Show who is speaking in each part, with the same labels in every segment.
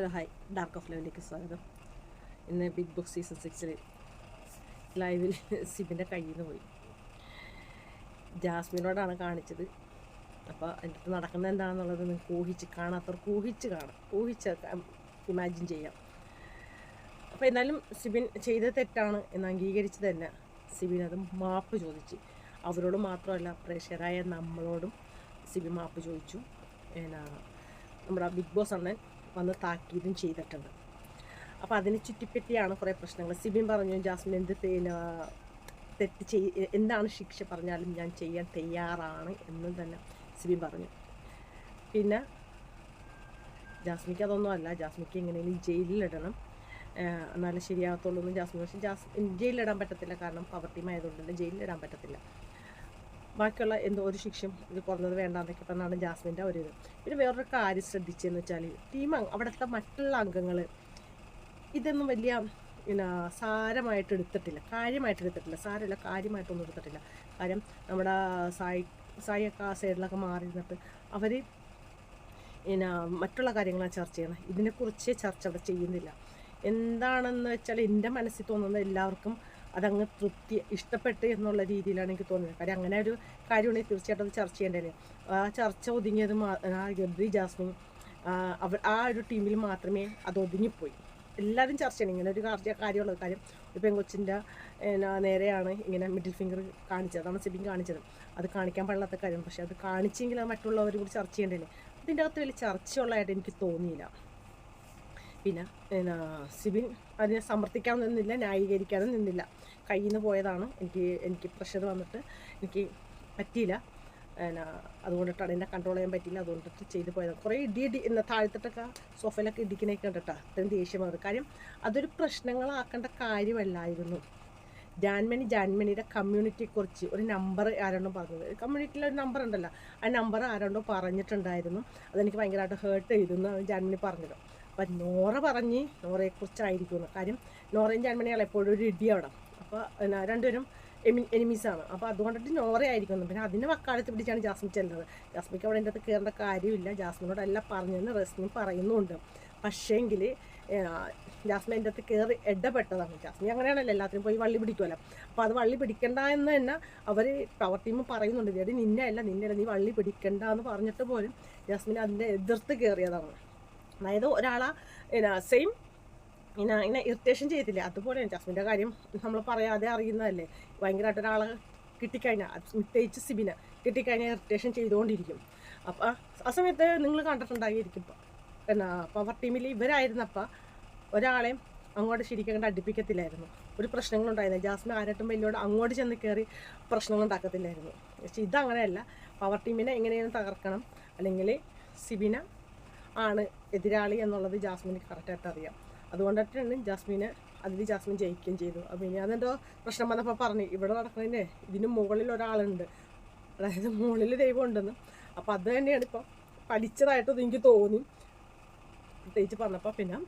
Speaker 1: Hello hi. Dark of ലൈവിലേക്ക് സ്വാഗതം. ഇന്ന് ബിഗ് ബോസ് സീസൺ സിക്സിൽ ലൈവിൽ സിബിന്റെ കയ്യിൽ നിന്ന് പോയി. ജാസ്മിനോടാണ് കാണിച്ചത്. അപ്പോൾ അടുത്ത് നടക്കുന്നത് എന്താണെന്നുള്ളത് നിങ്ങൾക്ക് ഊഹിച്ച് കാണാത്തവർക്ക് ഊഹിച്ച് കാണാം. ഊഹിച്ച് ഇമാജിൻ ചെയ്യാം. അപ്പോൾ എന്നാലും സിബിൻ ചെയ്ത തെറ്റാണ്. എന്ന് അംഗീകരിച്ച് തന്നെ. സിബിൻ അത് മാപ്പ് ചോദിച്ച്. അവരോട് മാത്രമല്ല പ്രേക്ഷകരായ നമ്മളോടും സിബി മാപ്പ് ചോദിച്ചു. എന്നാ നമ്മുടെ ബിഗ് ബോസ് അണ്ണൻ വന്ന് താക്കീതും ചെയ്തിട്ടുണ്ട്. അപ്പോൾ അതിനെ ചുറ്റിപ്പറ്റിയാണ് കുറേ പ്രശ്നങ്ങൾ. സിബിൻ പറഞ്ഞു ജാസ്മിൻ എന്ത് പിന്നെ തെറ്റ് ചെയ് എന്താണ് ശിക്ഷ പറഞ്ഞാലും ഞാൻ ചെയ്യാൻ തയ്യാറാണ് എന്നും തന്നെ സിബിൻ പറഞ്ഞു. പിന്നെ ജാസ്മിക്ക് അതൊന്നും അല്ല. ജാസ്മിക്ക് എങ്ങനെയെങ്കിലും ജയിലിലിടണം. എന്നാലും ശരിയാകത്തുള്ളൂ എന്ന് ജാസ്മിൻ പക്ഷേ ജാസ് ജയിലിലിടാൻ പറ്റത്തില്ല. കാരണം പവർ ടീം ആയതുകൊണ്ട് തന്നെ ജയിലിലിടാൻ പറ്റത്തില്ല. ബാക്കിയുള്ള എന്തോ ഒരു ശിക്ഷയും ഇത് കുറഞ്ഞത് വേണ്ടാന്നൊക്കെ പറഞ്ഞാണ് ജാസ്മിന്റെ ഒരു ഇത്. പിന്നെ വേറൊരു കാര്യം ശ്രദ്ധിച്ചതെന്ന് വെച്ചാൽ ടീം അവിടുത്തെ മറ്റുള്ള അംഗങ്ങൾ ഇതൊന്നും വലിയ പിന്നെ സാരമായിട്ട് എടുത്തിട്ടില്ല. കാര്യമായിട്ട് എടുത്തിട്ടില്ല. സാരമില്ല കാര്യമായിട്ടൊന്നും എടുത്തിട്ടില്ല. കാര്യം നമ്മുടെ സായി സായിയൊക്കെ ആ സൈഡിലൊക്കെ മാറി നിന്നിട്ട് അവർ പിന്നെ മറ്റുള്ള കാര്യങ്ങളാണ് ചർച്ച ചെയ്യുന്നത് ഇതിനെക്കുറിച്ച് ചർച്ച അവിടെ ചെയ്യുന്നില്ല. എന്താണെന്ന് വെച്ചാൽ എന്റെ മനസ്സിൽ തോന്നുന്നത് എല്ലാവർക്കും അതങ്ങ് തൃപ്തി ഇഷ്ടപ്പെട്ട് എന്നുള്ള രീതിയിലാണ് എനിക്ക് തോന്നുന്നത് കാര്യം അങ്ങനെ ഒരു കാര്യമാണെങ്കിൽ തീർച്ചയായിട്ടും അത് ചർച്ച ചെയ്യേണ്ടതല്ലേ ആ ചർച്ച ഒതുങ്ങിയത് ആ ഗബ്രി ജാസ്മിൻ അവർ ആ ഒരു ടീമിൽ മാത്രമേ അത് ഒതുങ്ങിപ്പോയി. എല്ലാവരും ചർച്ച ചെയ്യണം. ഇങ്ങനെ ഒരു കാര്യ കാര്യമുള്ള കാര്യം ഒരു പെങ്കൊച്ചിന്റെ നേരെയാണ് ഇങ്ങനെ മിഡിൽ ഫിംഗർ കാണിച്ചത്. അതാണ് സിബിൻ കാണിച്ചത്. അത് കാണിക്കാൻ പാടില്ലാത്ത കാര്യം. പക്ഷേ അത് കാണിച്ചെങ്കിൽ അത് മറ്റുള്ളവർ കൂടി ചർച്ച ചെയ്യേണ്ടതല്ലേ? അതിന്റെ അകത്ത് വലിയ ചർച്ചയുള്ളതായിട്ട് എനിക്ക് തോന്നിയില്ല. പിന്നെ എന്നാ സിബിൻ അതിനെ സമർത്ഥിക്കാൻ നിന്നില്ല ന്യായീകരിക്കാനും നിന്നില്ല. കയ്യിൽ നിന്ന് പോയതാണ്. എനിക്ക് എനിക്ക് പ്രഷർ വന്നിട്ട് എനിക്ക് പറ്റിയില്ല. എന്നാ അതുകൊണ്ടിട്ടാണ് എന്നെ കൺട്രോൾ ചെയ്യാൻ പറ്റിയില്ല. അതുകൊണ്ടിട്ട് ചെയ്തു പോയത് കുറേ ഇടി ഇടി ഇന്ന് താഴ്ത്തിട്ടൊക്കെ സോഫയിലൊക്കെ ഇടിക്കണേക്ക് കണ്ടിട്ടാ. അത്രയും ദേഷ്യം വന്നത്. കാര്യം അതൊരു പ്രശ്നങ്ങളാക്കേണ്ട കാര്യമല്ലായിരുന്നു. ജാൻമണി ജാൻമണിയുടെ കമ്മ്യൂണിറ്റിയെക്കുറിച്ച് ഒരു നമ്പർ ആരാണ്ടോ പറഞ്ഞത്. കമ്മ്യൂണിറ്റിയിൽ ഒരു നമ്പർ ഉണ്ടല്ലോ. ആ നമ്പർ ആരോണ്ടോ പറഞ്ഞിട്ടുണ്ടായിരുന്നു. അതെനിക്ക് ഭയങ്കരമായിട്ട് ഹേർട്ട് ചെയ്തെന്ന് ജാൻമണി പറഞ്ഞത്. അപ്പം നോറ പറഞ്ഞ് നോറയെക്കുറിച്ചായിരിക്കുമെന്ന്. കാര്യം നോറയും ജാൻമണിയാണ് എപ്പോഴും ഒരു ഇടി അവിടെ. അപ്പോൾ എന്നാ രണ്ടുപേരും എമി എനിമീസാണ്. അപ്പോൾ അതുകൊണ്ടിട്ട് നോറയായിരിക്കുന്നു. പിന്നെ അതിന്റെ വക്കാലത്ത് പിടിച്ചാണ് ജാസ്മിൻ ചെല്ലുന്നത്. ജാസ്മിക്ക് അവിടെ എന്റെ അടുത്ത് കയറേണ്ട കാര്യമില്ല. ജാസ്മിനോടല്ല പറഞ്ഞെന്ന് റസ്മിൻ പറയുന്നുണ്ട് പക്ഷേങ്കിൽ ജാസ്മിൻ എന്റെ അടുത്ത് കയറി ഇടപെട്ടതാണ്. ജാസ്മിൻ അങ്ങനെയാണല്ലോ എല്ലാത്തിനും പോയി വള്ളി പിടിക്കുമല്ലോ അപ്പോൾ അത് വള്ളി പിടിക്കണ്ട എന്ന് തന്നെ അവർ പവർ ടീം പറയുന്നുണ്ട്. ഇത് നിന്നെ അല്ല നിന്നെ നീ വള്ളി പിടിക്കണ്ട എന്ന് പറഞ്ഞിട്ട് പോലും ജാസ്മിൻ അതിന്റെ എതിർത്ത് കയറിയതാണ്. അതായത് ഒരാളെ സെയിം ഇന ഇങ്ങനെ ഇറിറ്റേഷൻ ചെയ്തില്ലേ അതുപോലെ ജാസ്മിന്റെ കാര്യം നമ്മൾ പറയാതെ അറിയുന്നതല്ലേ? ഭയങ്കരമായിട്ട് ഒരാളെ കിട്ടിക്കഴിഞ്ഞാൽ പ്രത്യേകിച്ച് സിബിനെ കിട്ടിക്കഴിഞ്ഞാൽ ഇറിറ്റേഷൻ ചെയ്തുകൊണ്ടിരിക്കും. അപ്പം ആ സമയത്ത് നിങ്ങൾ കണ്ടിട്ടുണ്ടായിരിക്കും എന്നാ പവർ ടീമിൽ ഇവരായിരുന്നപ്പോൾ ഒരാളെയും അങ്ങോട്ട് ശരിക്കും കണ്ട് അടുപ്പിക്കത്തില്ലായിരുന്നു. ഒരു പ്രശ്നങ്ങളുണ്ടായിരുന്നു. ജാസ്മിൻ ആരായിട്ടും വലിയോട് അങ്ങോട്ട് ചെന്ന് കയറി പ്രശ്നങ്ങൾ ഉണ്ടാക്കത്തില്ലായിരുന്നു പക്ഷേ ഇതങ്ങനെയല്ല. പവർ ടീമിനെ എങ്ങനെയാണ് തകർക്കണം. അല്ലെങ്കിൽ സിബിന ആണ് എതിരാളി എന്നുള്ളത് ജാസ്മിന് കറക്റ്റായിട്ട് അറിയാം. അതുകൊണ്ടിട്ടാണ് ജാസ്മിനെ അതിൽ ജാസ്മിൻ ജയിക്കുകയും ചെയ്തു അപ്പോൾ ഇനി അതെന്തോ പ്രശ്നം വന്നപ്പോൾ പറഞ്ഞു ഇവിടെ നടക്കുന്നതിന്റെ ഇതിന് മുകളിൽ ഒരാളുണ്ട്. അതായത് മുകളിൽ ദൈവം ഉണ്ടെന്ന്. അപ്പോൾ അത് തന്നെയാണ് ഇപ്പം പഠിച്ചതായിട്ട് എനിക്ക് തോന്നി. പ്രത്യേകിച്ച് പറഞ്ഞപ്പോൾ പിന്നെ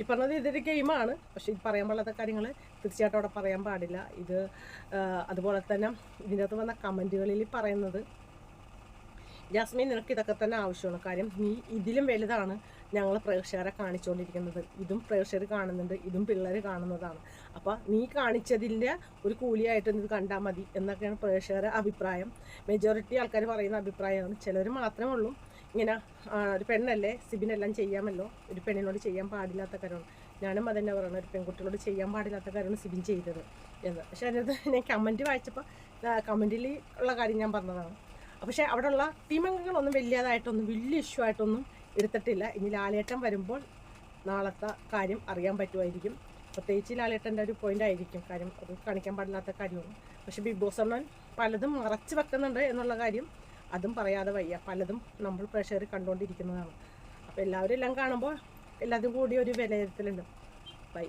Speaker 1: ഈ പറഞ്ഞത് ഇതൊരു ഗെയിമാണ് പക്ഷേ ഇത് പറയാൻ പാടാത്ത കാര്യങ്ങൾ തീർച്ചയായിട്ടും അവിടെ പറയാൻ പാടില്ല. ഇത് അതുപോലെ തന്നെ ഇതിനകത്ത് വന്ന കമന്റുകളിൽ പറയുന്നത് ജാസ്മിൻ നിനക്ക് ഇതൊക്കെ തന്നെ ആവശ്യമാണ് കാര്യം. നീ ഇതിലും വലുതാണ് ഞങ്ങൾ പ്രേക്ഷകരെ കാണിച്ചുകൊണ്ടിരിക്കുന്നത് ഇതും പ്രേക്ഷകർ കാണുന്നുണ്ട് ഇതും പിള്ളേർ കാണുന്നതാണ്. അപ്പോൾ നീ കാണിച്ചതിന്റെ ഒരു കൂലിയായിട്ട് ഇത് കണ്ടാൽ മതി എന്നൊക്കെയാണ് പ്രേക്ഷകരുടെ അഭിപ്രായം. മെജോറിറ്റി ആൾക്കാർ പറയുന്ന അഭിപ്രായമാണ്. ചിലർ മാത്രമേ ഉള്ളൂ. ഇങ്ങനെ ഒരു പെണ്ണല്ലേ സിബിനെല്ലാം ചെയ്യാമല്ലോ. ഒരു പെണ്ണിനോട് ചെയ്യാൻ പാടില്ലാത്ത കാര്യമാണ്. ഞാനും അതന്നെ പറയുന്നത് ഒരു പെൺകുട്ടികളോട് ചെയ്യാൻ പാടില്ലാത്ത കാര്യമാണ് സിബിൻ ചെയ്തത് എന്ന്. പക്ഷേ അതിനകത്ത് ഞാൻ കമന്റ് വായിച്ചപ്പോൾ കമന്റിൽ ഉള്ള കാര്യം ഞാൻ പറഞ്ഞതാണ്. പക്ഷേ അവിടെയുള്ള ടീം അംഗങ്ങളൊന്നും വലിയതായിട്ടൊന്നും വലിയ ഇഷ്യൂ ആയിട്ടൊന്നും എടുത്തിട്ടില്ല. ഇനി ലാലേട്ടൻ വരുമ്പോൾ നാളത്തെ കാര്യം അറിയാൻ പറ്റുമായിരിക്കും. പ്രത്യേകിച്ച് ലാലേട്ടന്റെ ഒരു പോയിന്റ് ആയിരിക്കും. കാര്യം അത് കാണിക്കാൻ പാടില്ലാത്ത കാര്യമാണ്. പക്ഷെ ബിഗ് ബോസ് അണ്ണൻ പലതും മറച്ചു വെക്കുന്നുണ്ട് എന്നുള്ള കാര്യം അതും പറയാതെ വയ്യ. പലതും നമ്മൾ പ്രഷർ കണ്ടുകൊണ്ടിരിക്കുന്നതാണ്. അപ്പോൾ എല്ലാവരും എല്ലാം കാണുമ്പോൾ എല്ലാതും കൂടി ഒരു വിലയിരുത്തലുണ്ട്. ബൈ